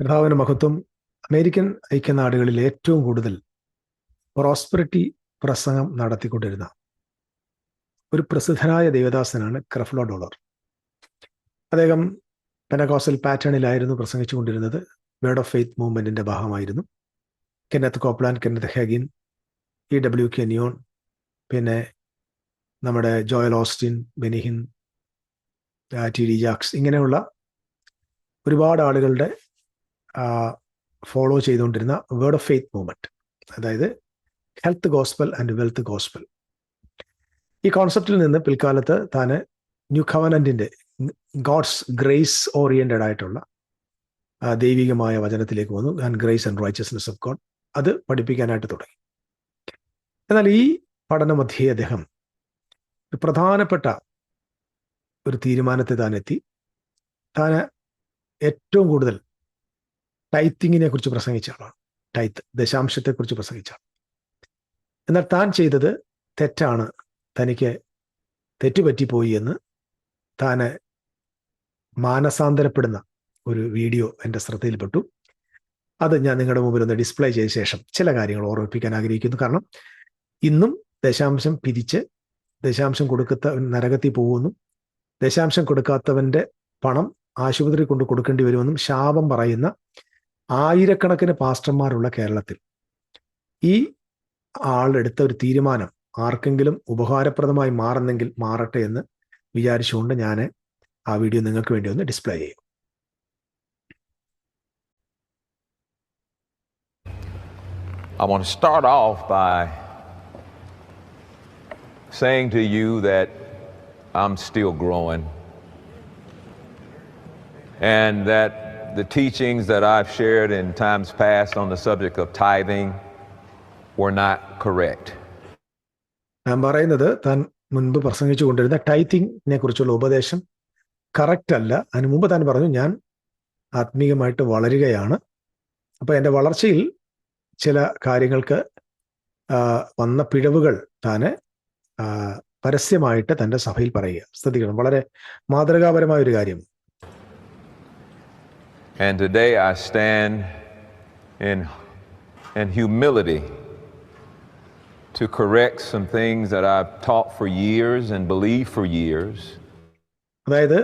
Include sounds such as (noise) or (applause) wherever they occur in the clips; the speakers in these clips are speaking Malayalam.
കർത്താവിന് മഹത്വം അമേരിക്കൻ ഐക്യനാടുകളിൽ ഏറ്റവും കൂടുതൽ പ്രോസ്പെറിറ്റി പ്രസംഗം നടത്തിക്കൊണ്ടിരുന്ന ഒരു പ്രസിദ്ധനായ ദേവദാസനാണ് ക്രഫ്ലോ ഡോളർ. അദ്ദേഹം പെനകോസൽ പാറ്റേണിലായിരുന്നു പ്രസംഗിച്ചുകൊണ്ടിരുന്നത്. വേർഡ് ഓഫ് ഫെയ്ത്ത് മൂവ്മെന്റിന്റെ ഭാഗമായിരുന്നു. Kenneth Copeland Kenneth Hagin E W Kenyon പിന്നെ നമ്മുടെ Joel Osteen Benny Hinn T D Jakes ഇങ്ങനെയുള്ള ഒരുപാട് ആളുകളുടെ ഫോളോ ചെയ്തുകൊണ്ടിരുന്ന വേർഡ് ഓഫ് ഫെയ്ത്ത് മൂവ്മെന്റ് അതായത് health gospel and wealth gospel ഈ കോൺസെപ്റ്റിൽ നിന്ന് പിൽക്കാലത്ത് താൻ ന്യൂ കവനന്റിന്റെ ഗോഡ്സ് ഗ്രേസ് ഓറിയന്റഡ് ആയിട്ടുള്ള ദൈവികമായ വചനത്തിലേക്ക് വന്നു and grace and righteousness of God അത് പഠിപ്പിക്കാനായിട്ട് തുടങ്ങി. എന്നാൽ ഈ പഠനമധ്യേ അദ്ദേഹം പ്രധാനപ്പെട്ട ഒരു തീരുമാനത്തെ താൻ എത്തി താൻ ഏറ്റവും കൂടുതൽ ടൈത്തിങ്ങിനെ കുറിച്ച് പ്രസംഗിച്ചാണ്. ടൈത്ത് ദശാംശത്തെക്കുറിച്ച് പ്രസംഗിച്ച ആൾ എന്നാൽ താൻ ചെയ്തത് തെറ്റാണ്. തനിക്ക് തെറ്റുപറ്റിപ്പോയി എന്ന് താൻ മാനസാന്തരപ്പെടുന്ന ഒരു വീഡിയോ എന്റെ ശ്രദ്ധയിൽപ്പെട്ടു. അത് ഞാൻ നിങ്ങളുടെ മുമ്പിൽ ഒന്ന് ഡിസ്പ്ലേ ചെയ്ത ശേഷം ചില കാര്യങ്ങൾ ഓർമ്മിപ്പിക്കാൻ ആഗ്രഹിക്കുന്നു. കാരണം ഇന്നും ദശാംശം പിരിച്ച് ദശാംശം കൊടുക്കത്ത നരകത്തിൽ പോകുമെന്നും ദശാംശം കൊടുക്കാത്തവന്റെ പണം ആശുപത്രി കൊണ്ട് കൊടുക്കേണ്ടി വരുമെന്നും ശാപം പറയുന്ന ആയിരക്കണക്കിന് പാസ്റ്റർമാരുള്ള കേരളത്തിൽ ഈ ആളെടുത്ത ഒരു തീരുമാനം ആർക്കെങ്കിലും ഉപകാരപ്രദമായി മാറുന്നെങ്കിൽ മാറട്ടെ എന്ന് വിചാരിച്ചുകൊണ്ട് ഞാൻ ആ വീഡിയോ നിങ്ങൾക്ക് വേണ്ടി ഒന്ന് ഡിസ്പ്ലേ ചെയ്യും. I want to start off by saying to you that I'm still growing and that the teachings that I've shared in times past on the subject of tithing were not correct. ഞാൻ പറയുന്നത് താൻ മുൻപ് പ്രസംഗിച്ചു കൊണ്ടിരുന്ന ടൈത്തിങ്ങിനെ കുറിച്ചുള്ള ഉപദേശം കറക്റ്റ് അല്ല. അതിന് മുമ്പ് താൻ പറഞ്ഞു ഞാൻ ആത്മീയമായിട്ട് വളരുകയാണ്. അപ്പോൾ എന്റെ വളർച്ചയിൽ ചില കാര്യങ്ങൾക്ക് വന്ന പിഴവുകൾ താന് പരസ്യമായിട്ട് തന്റെ സഭയിൽ പറയുക. ശ്രദ്ധിക്കണം. വളരെ മാതൃകാപരമായ ഒരു കാര്യം. And today I stand in, in humility to correct some things that I've taught for years and believed for years. അതായത്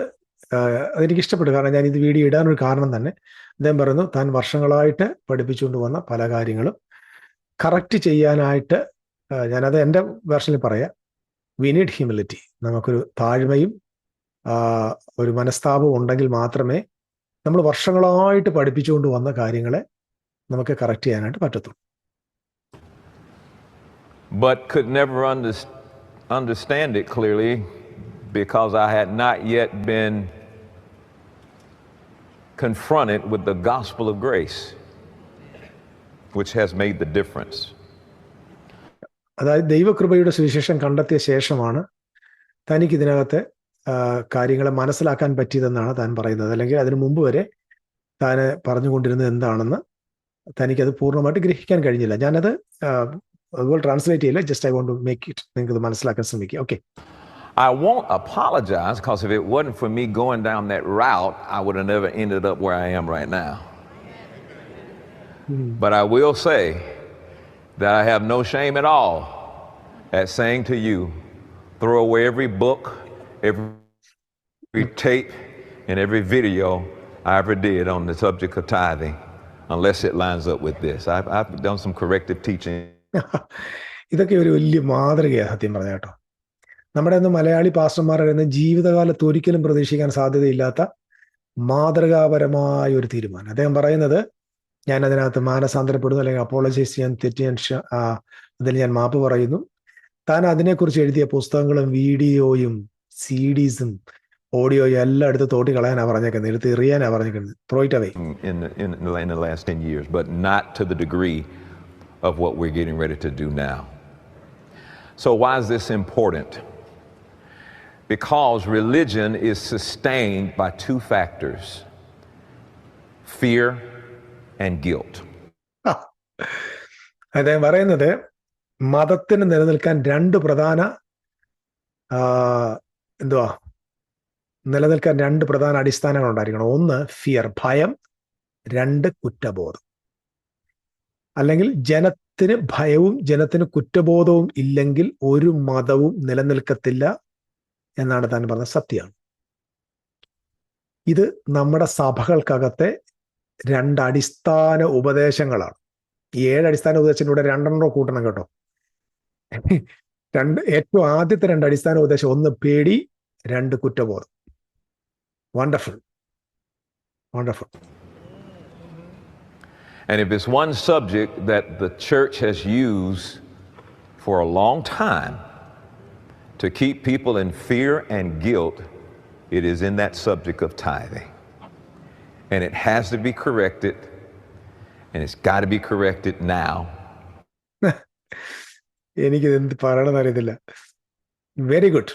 എനിക്ക് ഇഷ്ടപ്പെട്ടു കാരണം ഞാൻ ഇത് വീഡിയോ ഇടാൻ ഒരു കാരണം തന്നെ. അദ്ദേഹം പറയുന്നു താൻ വർഷങ്ങളായിട്ട് പഠിപ്പിച്ചുകൊണ്ട് വന്ന പല കാര്യങ്ങളും. കറക്റ്റ് ചെയ്യാനായിട്ട് ഞാനത് എന്റെ വേർഷനിൽ പറയാം. വി നീഡ് ഹ്യൂമിലിറ്റി നമുക്കൊരു താഴ്മയും ഒരു മനസ്താപവും ഉണ്ടെങ്കിൽ മാത്രമേ നമ്മൾ വർഷങ്ങളായിട്ട് പഠിപ്പിച്ചുകൊണ്ട് വന്ന കാര്യങ്ങളെ നമുക്ക് കറക്റ്റ് ചെയ്യാനായിട്ട് പറ്റത്തുള്ളൂ But could never understand it clearly because I had not yet been confronted with the gospel of grace, which has made the difference. അതായത് ദൈവകൃപയുടെ സുവിശേഷം കണ്ടെത്തിയ ശേഷമാണ് തനിക്ക് ഇതിനകത്തെ കാര്യങ്ങളെ മനസ്സിലാക്കാൻ പറ്റിയതെന്നാണ് താൻ പറയുന്നത് അല്ലെങ്കിൽ അതിനു മുമ്പ് വരെ താൻ പറഞ്ഞുകൊണ്ടിരുന്നത് എന്താണെന്ന് തനിക്കത് പൂർണമായിട്ട് ഗ്രഹിക്കാൻ കഴിഞ്ഞില്ല ഞാനത് അതുപോലെ ട്രാൻസ്ലേറ്റ് ചെയ്യില്ല just I want to make it നിങ്ങൾക്ക് ഇത് മനസ്സിലാക്കാൻ ശ്രമിക്കുക okay I won't apologize because if it wasn't for me going down that route, I would have never ended up where I am right now. Hmm. But I will say that I have no shame at all at saying to you, throw away every book, every, every tape, and every video I ever did on the subject of tithing, unless it lines up with this. I've, I've done some corrective teaching. (laughs) ഇതൊക്കെ ഒരു വലിയ മാതൃകയാണ് സത്യം പറഞ്ഞ കേട്ടോ നമ്മുടെ ഒന്ന് മലയാളി പാസ്റ്റർമാർ പറയുന്ന ജീവിതകാലത്ത് ഒരിക്കലും പ്രതീക്ഷിക്കാൻ സാധ്യതയില്ലാത്ത മാതൃകാപരമായ ഒരു തീരുമാനം അദ്ദേഹം പറയുന്നത് ഞാൻ അതിനകത്ത് മാനസാന്തരപ്പെടുന്നു അല്ലെങ്കിൽ അപ്പോളജൈസ് ചെയ്യാൻ തെറ്റ് ഞാൻ അതിൽ ഞാൻ മാപ്പ് പറയുന്നു താൻ അതിനെക്കുറിച്ച് എഴുതിയ പുസ്തകങ്ങളും വീഡിയോയും സി ഡീസും ഓഡിയോയും എല്ലാം എടുത്ത് തോട്ടി കളയാനാ പറഞ്ഞേക്കുന്നത് എടുത്ത് എറിയാനാ പറഞ്ഞേക്കുന്നത് throw it away in the, in, the, in the last 10 years, but not to the degree of what we're getting ready to do now. So, why is this important? Because religion is sustained by two factors fear and guilt. അദ്ദേഹം പറയുന്നത് മതത്തിന് നിലനിൽക്കാൻ രണ്ട് പ്രധാന എന്തുവാ? നിലനിൽക്കാൻ രണ്ട് പ്രധാന അടിസ്ഥാനങ്ങൾ ഉണ്ടായിരിക്കണം. ഒന്ന് ഫിയർ ഭയം. രണ്ട് കുറ്റബോധം. അല്ലെങ്കിൽ ജനത്തിന് ഭയവും ജനത്തിന് കുറ്റബോധവും ഇല്ലെങ്കിൽ ഒരു മതവും നിലനിൽക്കത്തില്ല എന്നാണ് താൻ പറഞ്ഞ സത്യമാണ് ഇത് നമ്മുടെ സഭകൾക്കകത്തെ രണ്ട് അടിസ്ഥാന ഉപദേശങ്ങളാണ്. ഏഴ് അടിസ്ഥാന ഉപദേശത്തിലൂടെ രണ്ടെണ്ണോ കൂട്ടണം കേട്ടോ. രണ്ട് ഏറ്റവും ആദ്യത്തെ രണ്ട് അടിസ്ഥാന ഉപദേശം ഒന്ന് പേടി രണ്ട് കുറ്റബോധം wonderful wonderful And if it's one subject that the church has used for a long time to keep people in fear and guilt, it is in that subject of tithing. And it has to be corrected, and it's got to be corrected now. (laughs) എനിക്കിത് എന്ത് പറയണമെന്ന് അറിയത്തില്ല. വെരി ഗുഡ്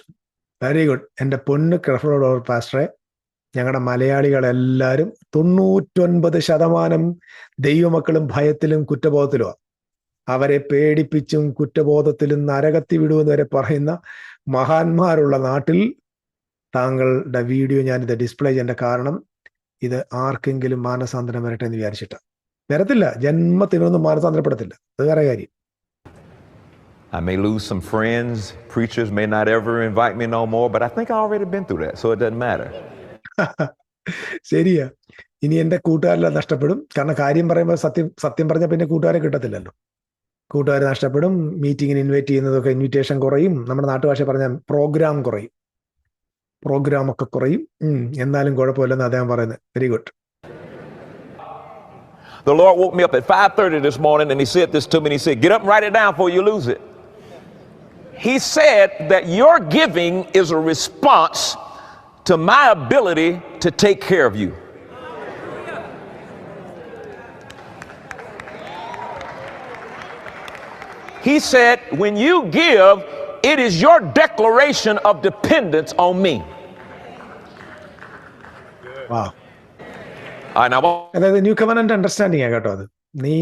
വെരി ഗുഡ് എന്റെ പൊന്ന് ഓർ പാസ്റ്ററെ ഞങ്ങളുടെ മലയാളികളെല്ലാവരും തൊണ്ണൂറ്റൊൻപത് ശതമാനം ദൈവമക്കളും ഭയത്തിലും കുറ്റബോധത്തിലുമാണ് അവരെ പേടിപ്പിച്ചും കുറ്റബോധത്തിലും നരകത്തി വിടുമെന്ന് വരെ പറയുന്ന മഹാന്മാരുള്ള നാട്ടിൽ താങ്കളുടെ വീഡിയോ ഞാനിത് ഡിസ്പ്ലേ ചെയ്യേണ്ട കാരണം ഇത് ആർക്കെങ്കിലും മാനസാന്തരം വരട്ടെ എന്ന് വിചാരിച്ചിട്ടാണ് വരത്തില്ല. ജന്മത്തിനൊന്നും മാനസാന്തരപ്പെടത്തില്ല. അത് വേറെ കാര്യം. I may lose some friends. Preachers may not ever invite me no more, but I think I already been through that, so it doesn't matter. ശരിയാ ഇനി എന്റെ കൂട്ടുകാരെല്ലാം നഷ്ടപ്പെടും കാരണം കാര്യം പറയുമ്പോൾ സത്യം സത്യം പറഞ്ഞാൽ പിന്നെ കൂട്ടുകാരെ കിട്ടത്തില്ലല്ലോ കൂട്ടുകാരെ നഷ്ടപ്പെടും മീറ്റിങ്ങിന് ഇൻവൈറ്റ് ചെയ്യുന്നതൊക്കെ ഇൻവിറ്റേഷൻ കുറയും നമ്മുടെ നാട്ടുഭാഷ പറഞ്ഞ പ്രോഗ്രാം കുറയും പ്രോഗ്രാം ഒക്കെ കുറയും എന്നാലും കുഴപ്പമില്ലെന്ന് അദ്ദേഹം പറയുന്നത് very good The Lord woke me up at 5:30 this morning and he said this to me and he said, "Get up and write it down before you lose it." He said that your giving is a response to my ability to take care of you. He said, when you give, it is your declaration of dependence on me. വാ All right, now, അതായത് ന്യൂ കവനന്റ് അണ്ടർസ്റ്റാൻഡിങ് ആ കേട്ടോ അത് നീ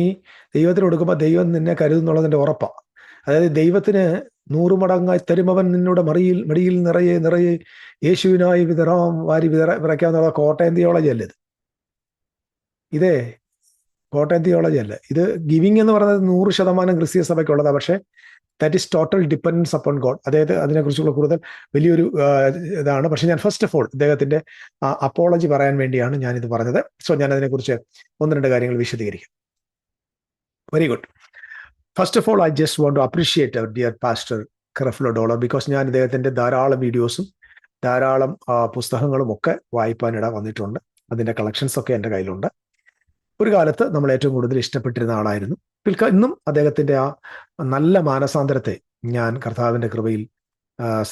ദൈവത്തിന് കൊടുക്കുമ്പോൾ ദൈവം നിന്നെ കരുതുന്നുള്ളതിന്റെ ഉറപ്പാ അതായത് ദൈവത്തിന് നൂറ് മടങ്ങായി തരുമവൻ നിന്നോട് മറിയിൽ മടിയിൽ നിറയെ നിറയെ യേശുവിനായി വിതറാം വാരി വിതറ വിറയ്ക്കാന്നുള്ള കോട്ടയം തിയോളജി അല്ല ഇത്? ഇതേ കോട്ടയം തിയോളജി അല്ല. ഇത് ഗിവിങ് എന്ന് പറയുന്നത് നൂറ് ശതമാനം ക്രിസ്തീയ സഭയ്ക്കുള്ളതാണ് പക്ഷേ that is total dependence upon God അതായത് അതിനെക്കുറിച്ചുള്ള കൂടുതൽ വലിയൊരു ഇതാണ്. പക്ഷെ ഞാൻ ഫസ്റ്റ് ഓഫ് ഓൾ ഇദ്ദേഹത്തിന്റെ അപ്പോളജി പറയാൻ വേണ്ടിയാണ് ഞാൻ ഇത് പറഞ്ഞത്. സോ ഞാൻ അതിനെക്കുറിച്ച് ഒന്ന് രണ്ട് കാര്യങ്ങൾ വിശദീകരിക്കാം. Very good first of all I just want to appreciate our dear pastor Creflo Dollar because ഞാൻ ഇദ്ദേഹത്തിന്റെ ധാരാളം വീഡിയോസും ധാരാളം പുസ്തകങ്ങളും ഒക്കെ വായിപ്പാനിട വന്നിട്ടുണ്ട്. അതിന്റെ കളക്ഷൻസ് ഒക്കെ എന്റെ കയ്യിലുണ്ട്. ഒരു കാലത്ത് നമ്മൾ ഏറ്റവും കൂടുതൽ ഇഷ്ടപ്പെട്ടിരുന്ന ആളായിരുന്നു. പിൽക്ക ഇന്നും അദ്ദേഹത്തിന്റെ ആ നല്ല മാനസാന്തരത്തെ ഞാൻ കർത്താവിന്റെ കൃപയിൽ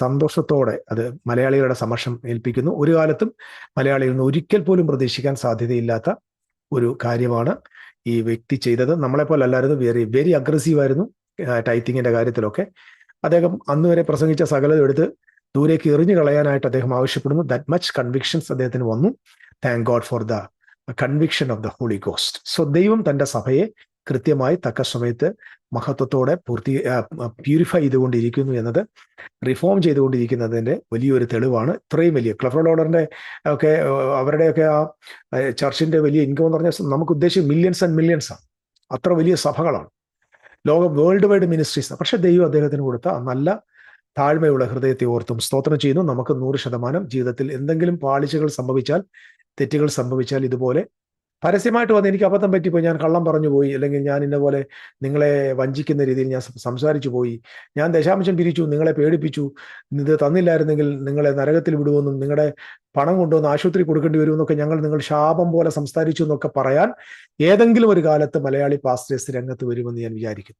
സന്തോഷത്തോടെ അത് മലയാളികളുടെ സമക്ഷം ഏൽപ്പിക്കുന്നു. ഒരു കാലത്തും മലയാളികളിൽ നിന്ന് ഒരിക്കൽ പോലും പ്രതീക്ഷിക്കാൻ സാധ്യതയില്ലാത്ത ഒരു കാര്യമാണ്. ഈ വ്യക്തി ചെയ്തത് നമ്മളെപ്പോലെ അല്ലായിരുന്നു വെരി വെരി അഗ്രസീവ് ആയിരുന്നു ടൈത്തിങ്ങിന്റെ കാര്യത്തിലൊക്കെ. അദ്ദേഹം അന്ന് വരെ പ്രസംഗിച്ച സകലതും എടുത്ത് ദൂരേക്ക് എറിഞ്ഞു കളയാനായിട്ട് അദ്ദേഹം ആവശ്യപ്പെടുന്നു. ദാറ്റ് മച്ച് കൺവിക്ഷൻസ് അദ്ദേഹത്തിന് വന്നു. Thank God for the conviction of the Holy Ghost so ദൈവം തന്റെ സഭയെ കൃത്യമായി തക്ക സമയത്ത് മഹത്വത്തോടെ പൂർത്തി പ്യൂരിഫൈ ചെയ്തുകൊണ്ടിരിക്കുന്നു എന്നത് റിഫോം ചെയ്തുകൊണ്ടിരിക്കുന്നതിന്റെ വലിയൊരു തെളിവാണ്. ഇത്രയും വലിയ ഓർഡറിന്റെ ഒക്കെ അവരുടെയൊക്കെ ആ ചർച്ചിന്റെ വലിയ ഇൻകം എന്ന് പറഞ്ഞാൽ നമുക്ക് ഉദ്ദേശിച്ച് മില്യൺസ് ആൻഡ് മില്യൺസ് ആണ്. അത്ര വലിയ സഭകളാണ്. ലോക വേൾഡ് വൈഡ് മിനിസ്ട്രീസ് പക്ഷേ ദൈവം അദ്ദേഹത്തിന് കൊടുത്ത നല്ല താഴ്മയുള്ള ഹൃദയത്തെ ഓർത്തും സ്തോത്രം ചെയ്യുന്നു. നമുക്ക് നൂറ് ശതമാനം ജീവിതത്തിൽ എന്തെങ്കിലും പാളിച്ചകൾ സംഭവിച്ചാൽ തെറ്റുകൾ സംഭവിച്ചാൽ ഇതുപോലെ പരസ്യമായിട്ട് വന്ന് എനിക്ക് അബദ്ധം പറ്റിപ്പോയി. ഞാൻ കള്ളം പറഞ്ഞു പോയി. അല്ലെങ്കിൽ ഞാൻ ഇന്നപോലെ നിങ്ങളെ വഞ്ചിക്കുന്ന രീതിയിൽ ഞാൻ സംസാരിച്ചു പോയി. ഞാൻ ദശാംശം പിരിച്ചു. നിങ്ങളെ പേടിപ്പിച്ചു. ഇത് തന്നില്ലായിരുന്നെങ്കിൽ നിങ്ങളെ നരകത്തിൽ വിടുമെന്നും നിങ്ങളുടെ പണം കൊണ്ടുവന്ന് ആശുപത്രി കൊടുക്കേണ്ടി വരുമെന്നൊക്കെ ഞങ്ങൾ നിങ്ങൾ ശാപം പോലെ സംസാരിച്ചു എന്നൊക്കെ പറയാൻ ഏതെങ്കിലും ഒരു കാലത്ത് മലയാളി പാസ്റ്റേഴ്സ് രംഗത്ത് വരുമെന്ന് ഞാൻ വിചാരിക്കുന്നു.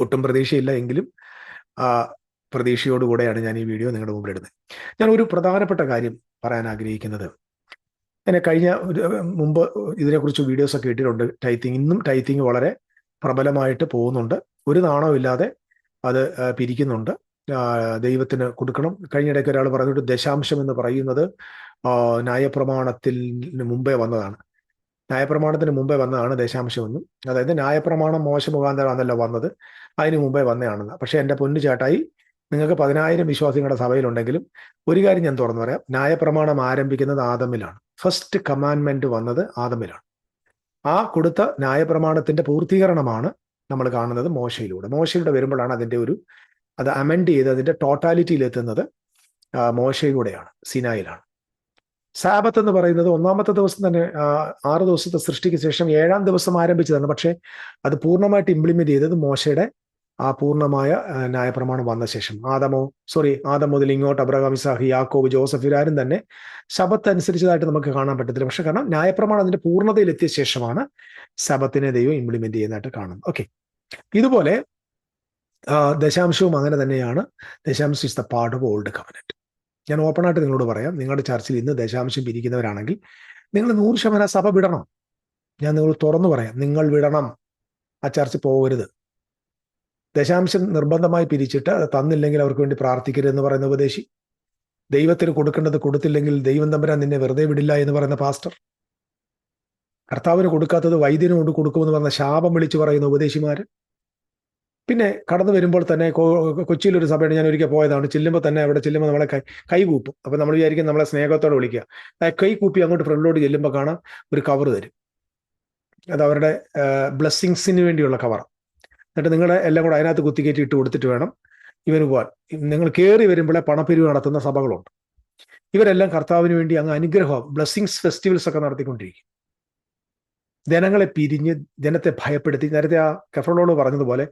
ഒട്ടും പ്രതീക്ഷയില്ല എങ്കിലും ആ പ്രതീക്ഷയോടുകൂടെയാണ് ഞാൻ ഈ വീഡിയോ നിങ്ങളുടെ മുമ്പിൽ ഇടുന്നത്. ഞാൻ ഒരു പ്രധാനപ്പെട്ട കാര്യം പറയാൻ ആഗ്രഹിക്കുന്നത്. എന്നെ കഴിഞ്ഞ ഒരു മുമ്പ് ഇതിനെക്കുറിച്ച് വീഡിയോസ് ഒക്കെ ഇട്ടിട്ടുണ്ട്. ടൈത്തിങ് ഇന്നും ടൈത്തിങ് വളരെ പ്രബലമായിട്ട് പോകുന്നുണ്ട്. ഒരു നാണവും ഇല്ലാതെ അത് പിരിക്കുന്നുണ്ട്. ദൈവത്തിന് കൊടുക്കണം. കഴിഞ്ഞിടയ്ക്ക് ഒരാൾ പറഞ്ഞിട്ട് ദശാംശം എന്ന് പറയുന്നത് ന്യായപ്രമാണത്തിൽ മുമ്പേ വന്നതാണ്. ന്യായപ്രമാണത്തിന് മുമ്പേ വന്നതാണ് ദശാംശമെന്നും അതായത് ന്യായപ്രമാണം മോശ മുഖാന്തരമാണല്ലോ വന്നത്. അതിന് മുമ്പേ വന്നതാണെന്ന്. പക്ഷെ എന്റെ പൊന്നു ചേട്ടായി നിങ്ങൾക്ക് പതിനായിരം വിശ്വാസികളുടെ സഭയിലുണ്ടെങ്കിലും ഒരു കാര്യം ഞാൻ തുറന്നു പറയാം. ന്യായപ്രമാണം ആരംഭിക്കുന്നത് ആദമിലാണ്. ഫസ്റ്റ് കമാൻമെന്റ് വന്നത് ആദമിലാണ്. ആ കൊടുത്ത ന്യായപ്രമാണത്തിന്റെ പൂർത്തീകരണമാണ് നമ്മൾ കാണുന്നത് മോശയിലൂടെ. മോശയിലൂടെ വരുമ്പോഴാണ് അതിന്റെ ഒരു അത് അമെൻഡ് ചെയ്ത് അതിന്റെ ടോട്ടാലിറ്റിയിൽ എത്തുന്നത് മോശയിലൂടെയാണ് സിനായിലാണ്. സാബത്ത് എന്ന് പറയുന്നത് ഒന്നാമത്തെ ദിവസം തന്നെ ആറ് ദിവസത്തെ സൃഷ്ടിക്ക് ശേഷം ഏഴാം ദിവസം ആരംഭിച്ചതാണ്. പക്ഷേ അത് പൂർണമായിട്ട് ഇംപ്ലിമെന്റ് ചെയ്തത് മോശയുടെ ആ പൂർണമായ ന്യായപ്രമാണം വന്ന ശേഷം. ആദമോ സോറി ആദം മുതൽ ഇങ്ങോട്ട് അബ്രഹാം ഇസാഹി യാക്കോബ് ജോസഫ് ഇവരാരും തന്നെ ശബത്ത് അനുസരിച്ചതായിട്ട് നമുക്ക് കാണാൻ പറ്റത്തില്ല. പക്ഷെ കാരണം ന്യായപ്രമാണം അതിന്റെ പൂർണതയിലെത്തിയ ശേഷമാണ് ശബത്തിനെ ദൈവം ഇംപ്ലിമെന്റ് ചെയ്യുന്നതായിട്ട് കാണുന്നത്. ഓക്കെ ഇതുപോലെ ദശാംശവും അങ്ങനെ തന്നെയാണ്. ദശാംശം is the part of old covenant ഞാൻ ഓപ്പൺ ആയിട്ട് നിങ്ങളോട് പറയാം. നിങ്ങളുടെ ചർച്ചിൽ ഇന്ന് ദശാംശം പിരിക്കുന്നവരാണെങ്കിൽ നിങ്ങൾ നൂറ് ശതമാനം സഭ വിടണം. ഞാൻ നിങ്ങൾ തുറന്നു പറയാം. നിങ്ങൾ വിടണം. ആ ചർച്ച് പോകരുത്. ദശാംശം നിർബന്ധമായി പിരിച്ചിട്ട് അത് തന്നില്ലെങ്കിൽ അവർക്ക് വേണ്ടി പ്രാർത്ഥിക്കരുതെന്ന് പറയുന്ന ഉപദേശി. ദൈവത്തിന് കൊടുക്കേണ്ടത് കൊടുത്തില്ലെങ്കിൽ ദൈവം തമ്പരാൻ നിന്നെ വെറുതെ വിടില്ല എന്ന് പറയുന്ന പാസ്റ്റർ. കർത്താവിന് കൊടുക്കാത്തത് വൈദ്യനോട് കൊടുക്കുമെന്ന് പറഞ്ഞ ശാപം വിളിച്ചു പറയുന്ന ഉപദേശിമാർ പിന്നെ കടന്നു വരുമ്പോൾ തന്നെ കൊച്ചിയിൽ ഒരു സഭയുടെ ഞാൻ ഒരിക്കൽ പോയതാണ്. ചെല്ലുമ്പോൾ തന്നെ അവിടെ ചെല്ലുമ്പോൾ നമ്മളെ കൈ കൈകൂപ്പും. അപ്പൊ നമ്മൾ വിചാരിക്കും നമ്മളെ സ്നേഹത്തോടെ വിളിക്കുക. കൈ കൂപ്പി അങ്ങോട്ട് ഫ്രണ്ടിലോട്ട് ചെല്ലുമ്പോൾ കാണാം ഒരു കവർ തരും. അത് അവരുടെ ബ്ലെസ്സിങ്സിന് വേണ്ടിയുള്ള കവർ എന്നിട്ട് നിങ്ങളുടെ എല്ലാം കൂടെ അതിനകത്ത് കുത്തിക്കയറ്റി ഇട്ട് കൊടുത്തിട്ട് വേണം ഇവന് പോകാൻ നിങ്ങൾ കയറി വരുമ്പോഴേ പണപ്പിരിവ് നടത്തുന്ന സഭകളുണ്ട്. ഇവരെല്ലാം കർത്താവിന് വേണ്ടി അങ്ങ് അനുഗ്രഹം ബ്ലെസ്സിങ്സ് ഫെസ്റ്റിവൽസ് ഒക്കെ നടത്തിക്കൊണ്ടിരിക്കും. ജനങ്ങളെ പിരിഞ്ഞ് ജനത്തെ ഭയപ്പെടുത്തി നേരത്തെ ആ കെഫ്രോളോട് പറഞ്ഞതുപോലെ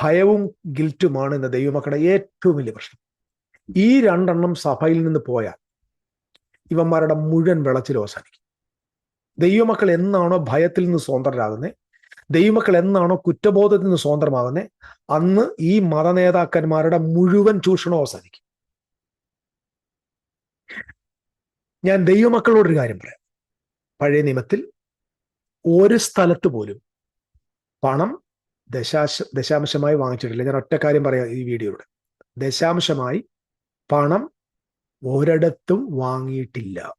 ഭയവും ഗിൽറ്റുമാണ് ഇന്ന് ദൈവമക്കളുടെ ഏറ്റവും വലിയ പ്രശ്നം. ഈ രണ്ടെണ്ണം സഭയിൽ നിന്ന് പോയാൽ ഇവന്മാരുടെ മുഴുവൻ വിളച്ചിൽ അവസാനിക്കും. ദൈവമക്കൾ എന്നാണോ ഭയത്തിൽ നിന്ന് സ്വതന്ത്രരാകുന്നത് ദൈവമക്കൾ എന്നാണോ കുറ്റബോധത്തിൽ നിന്ന് സ്വതന്ത്രമാകുന്നത് അന്ന് ഈ മത നേതാക്കന്മാരുടെ മുഴുവൻ ചൂഷണം അവസാനിക്കും. ഞാൻ ദൈവമക്കളോടൊരു കാര്യം പറയാം. പഴയ നിയമത്തിൽ ഒരു സ്ഥലത്ത് പോലും പണം ദശാശ ദശാംശമായി വാങ്ങിച്ചിട്ടില്ല. ഞാൻ ഒറ്റ കാര്യം പറയാം ഈ വീഡിയോയുടെ ദശാംശമായി പണം ഒരിടത്തും വാങ്ങിയിട്ടില്ല.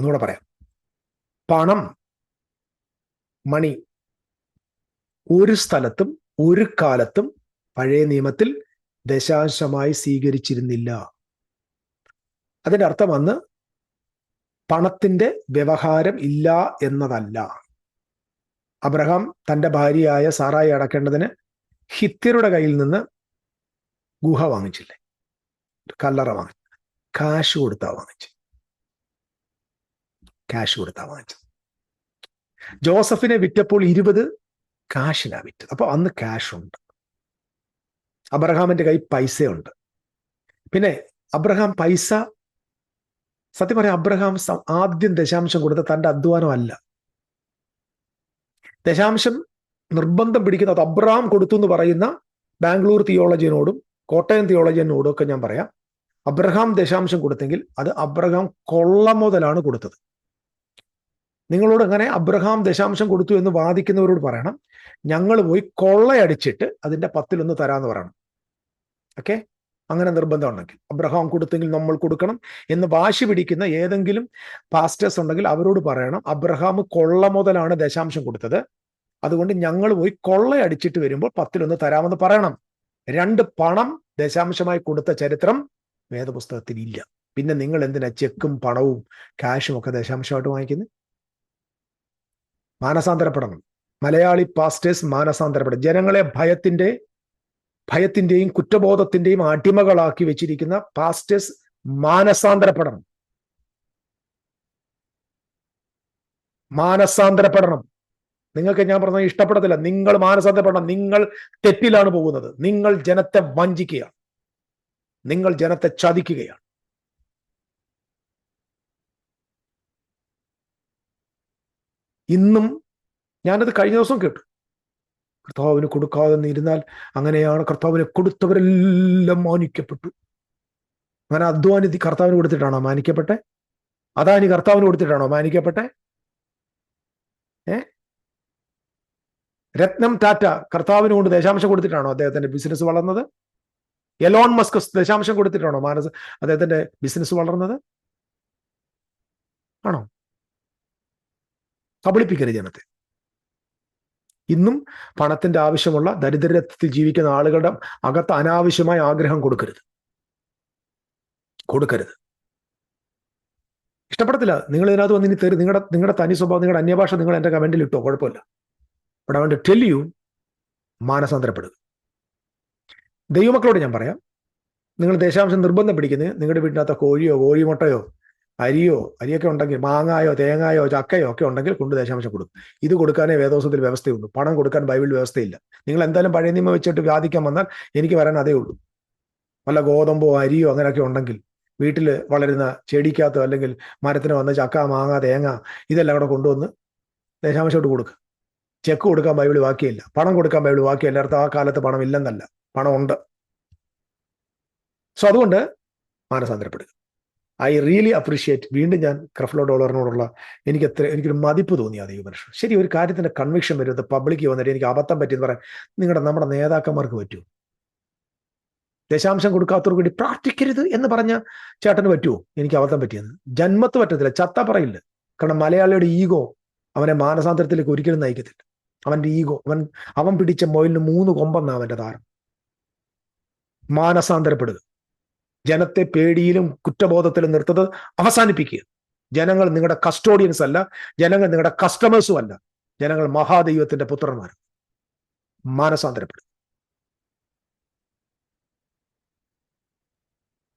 ഒന്നുകൂടെ പറയാം. പണം മണി. ഒരു സ്ഥലത്തും ഒരു കാലത്തും പഴയ നിയമത്തിൽ ദശാംശമായി സ്വീകരിച്ചിരുന്നില്ല. അതിന്റെ അർത്ഥം അന്ന് പണത്തിന്റെ വ്യവഹാരം ഇല്ല എന്നതല്ല. അബ്രഹാം തന്റെ ഭാര്യയായ സാറായി അടക്കേണ്ടതിന് ഹിത്യരുടെ കയ്യിൽ നിന്ന് ഗുഹ വാങ്ങിച്ചില്ലേ? കല്ലറ വാങ്ങിച്ചു കാശ് കൊടുത്താ വാങ്ങിച്ചു കാശ് കൊടുത്താ വാങ്ങിച്ചത്. ജോസഫിനെ വിറ്റപ്പോൾ ഇരുപത് കാശിനാ വിറ്റത്. അപ്പൊ അന്ന് കാഷ് ഉണ്ട് അബ്രഹാമിന്റെ കൈ പൈസയുണ്ട്. പിന്നെ അബ്രഹാം പൈസ സത്യം പറയാം അബ്രഹാം ആദ്യം ദശാംശം കൊടുത്ത തന്റെ അധ്വാനമല്ല ദശാംശം നിർബന്ധം പിടിക്കുന്ന അത് അബ്രഹാം കൊടുത്തു എന്ന് പറയുന്ന ബാംഗ്ലൂർ തിയോളജിയനോടും കോട്ടയം തിയോളജിയനോടും ഒക്കെ ഞാൻ പറയാം. അബ്രഹാം ദശാംശം കൊടുത്തെങ്കിൽ അത് അബ്രഹാം കൊള്ള മുതലാണ് കൊടുത്തത്. നിങ്ങളോട് അങ്ങനെ അബ്രഹാം ദശാംശം കൊടുത്തു എന്ന് വാദിക്കുന്നവരോട് പറയണം. ഞങ്ങൾ പോയി കൊള്ളയടിച്ചിട്ട് അതിന്റെ പത്തിലൊന്ന് തരാന്ന് പറയണം. ഓക്കെ? അങ്ങനെ നിർബന്ധം ഉണ്ടെങ്കിൽ. അബ്രഹാം കൊടുത്തെങ്കിൽ നമ്മൾ കൊടുക്കണം എന്ന് വാശി പിടിക്കുന്ന ഏതെങ്കിലും പാസ്റ്റേഴ്സ് ഉണ്ടെങ്കിൽ അവരോട് പറയണം അബ്രഹാം കൊള്ള മുതലാണ് ദശാംശം കൊടുത്തത്. അതുകൊണ്ട് ഞങ്ങൾ പോയി കൊള്ളയടിച്ചിട്ട് വരുമ്പോൾ പത്തിലൊന്ന് തരാമെന്ന് പറയണം. രണ്ട് പണം ദശാംശമായി കൊടുത്ത ചരിത്രം വേദപുസ്തകത്തിൽ ഇല്ല. പിന്നെ നിങ്ങൾ എന്തിനാ ചെക്കും പണവും കാഷും ഒക്കെ ദശാംശമായിട്ട് വാങ്ങിക്കുന്നത് മാനസാന്തരപ്പെടണം. മലയാളി പാസ്റ്റേഴ്സ് മാനസാന്തരപ്പെടണം. ജനങ്ങളെ ഭയത്തിന്റെ ഭയത്തിന്റെയും കുറ്റബോധത്തിന്റെയും അടിമകളാക്കി വെച്ചിരിക്കുന്ന പാസ്റ്റേഴ്സ് മാനസാന്തരപ്പെടണം. മാനസാന്തരപ്പെടണം. നിങ്ങൾക്ക് ഞാൻ പറഞ്ഞത് ഇഷ്ടപ്പെടത്തില്ല. നിങ്ങൾ മാനസാന്തരപ്പെടണം. നിങ്ങൾ തെറ്റിലാണ് പോകുന്നത്. നിങ്ങൾ ജനത്തെ വഞ്ചിക്കുകയാണ്. നിങ്ങൾ ജനത്തെ ചതിക്കുകയാണ്. ഇന്നും ഞാനത് കഴിഞ്ഞ ദിവസം കേട്ടു. കർത്താവിന് കൊടുക്കാതെ ഇരുന്നാൽ അങ്ങനെയാണ് കർത്താവിനെ കൊടുത്തവരെല്ലാം മാനിക്കപ്പെട്ടു. അങ്ങനെ അധ്വാനി കർത്താവിന് കൊടുത്തിട്ടാണോ മാനിക്കപ്പെട്ടെ? അദാനി കർത്താവിന് കൊടുത്തിട്ടാണോ മാനിക്കപ്പെട്ടെ? ഏ? രത്നം ടാറ്റ കർത്താവിന് കൊണ്ട് ദശാംശം കൊടുത്തിട്ടാണോ അദ്ദേഹത്തിന്റെ ബിസിനസ് വളർന്നത്? എലോൺ മസ്ക് ദശാംശം കൊടുത്തിട്ടാണോ മാനസ് അദ്ദേഹത്തിന്റെ ബിസിനസ് വളർന്നത്? ആണോ? കബളിപ്പിക്കരുത് ജനത്തെ. ഇന്നും പണത്തിന്റെ ആവശ്യമുള്ള ദരിദ്രത്തിൽ ജീവിക്കുന്ന ആളുകളുടെ അകത്ത് അനാവശ്യമായ ആഗ്രഹം കൊടുക്കരുത്. കൊടുക്കരുത്. ഇഷ്ടപ്പെടത്തില്ല. നിങ്ങൾ ഇതിനകത്ത് വന്ന് ഇനി തെറി നിങ്ങളുടെ നിങ്ങളുടെ തനി സ്വഭാവം നിങ്ങളുടെ അന്യഭാഷ നിങ്ങൾ എന്റെ കമന്റിൽ ഇട്ടോ? കുഴപ്പമില്ല. ഇവിടെ അവന്റെ ടെൽ യു മാനസാന്തരപ്പെടുക. ദൈവമക്കളോട് ഞാൻ പറയാം. നിങ്ങൾ ദേശാംശം നിർബന്ധം പിടിക്കുന്നത് നിങ്ങളുടെ വീട്ടിനകത്ത് കോഴിയോ കോഴിമുട്ടയോ അരിയോ അരിയൊക്കെ ഉണ്ടെങ്കിൽ മാങ്ങായോ തേങ്ങായോ ചക്കയോ ഒക്കെ ഉണ്ടെങ്കിൽ കൊണ്ട് ദേശാംശം കൊടുക്കും. ഇത് കൊടുക്കാനേ വേദോസത്തിൽ വ്യവസ്ഥയുള്ളൂ. പണം കൊടുക്കാൻ ബൈബിൾ വ്യവസ്ഥയില്ല. നിങ്ങൾ എന്തായാലും പഴയ നിയമം വെച്ചിട്ട് വ്യാധിക്കാൻ വന്നാൽ എനിക്ക് വരാൻ അതേ ഉള്ളൂ. വല്ല ഗോതമ്പോ അരിയോ അങ്ങനെയൊക്കെ ഉണ്ടെങ്കിൽ വീട്ടിൽ വളരുന്ന ചെടിക്കകത്തോ അല്ലെങ്കിൽ മരത്തിന് വന്ന ചക്ക മാങ്ങ തേങ്ങ ഇതെല്ലാം കൂടെ കൊണ്ടുവന്ന് ദേശാംശമായിട്ട് കൊടുക്കുക ചെക്ക് കൊടുക്കാൻ ബൈബിൾ ബാക്കിയല്ല പണം കൊടുക്കാൻ ബൈബിൾ ബാക്കിയല്ല അർത്ഥം ആ കാലത്ത് പണം ഇല്ലെന്നല്ല. പണം ഉണ്ട്. സോ അതുകൊണ്ട് മാനസാന്തരപ്പെടുക. ഐ റിയലി അപ്രീഷിയേറ്റ് വീണ്ടും ഞാൻ ക്രഫ്ലോ ഡോളറിനോടുള്ള എനിക്ക് എത്ര എനിക്കൊരു മതിപ്പ് തോന്നി ആ ദൈവമനുഷ്യൻ ശരി ഒരു കാര്യത്തിന്റെ കൺവിക്ഷൻ വരുന്നത് പബ്ലിക് വന്നിട്ട് എനിക്ക് അബദ്ധം പറ്റിയെന്ന് പറയാൻ നിങ്ങളുടെ നമ്മുടെ നേതാക്കന്മാർക്ക് പറ്റുമോ ദശാംശം കൊടുക്കാത്തവർക്ക് വേണ്ടി പ്രാർത്ഥിക്കരുത് എന്ന് പറഞ്ഞ ചേട്ടന് പറ്റുമോ എനിക്ക് അബദ്ധം പറ്റിയെന്ന്. ജന്മത്ത് പറ്റത്തില്ല. ചത്ത പറയില്ല. കാരണം മലയാളിയുടെ ഈഗോ അവനെ മാനസാന്തരത്തിലേക്ക് ഒരിക്കലും നയിക്കത്തില്ല. അവന്റെ ഈഗോ അവൻ അവൻ പിടിച്ച മൊയിലിന് മൂന്ന് കൊമ്പെന്നാണ് അവന്റെ താരം. മാനസാന്തരപ്പെടുക. ജനത്തെ പേടിയിലും കുറ്റബോധത്തിലും നിർത്തത് അവസാനിപ്പിക്കുക. ജനങ്ങൾ നിങ്ങളുടെ കസ്റ്റോഡിയൻസ് അല്ല ജനങ്ങൾ നിങ്ങളുടെ കസ്റ്റമേഴ്സും അല്ല. ജനങ്ങൾ മഹാദൈവത്തിന്റെ പുത്രന്മാർ മാനസാന്തരപ്പെടുക.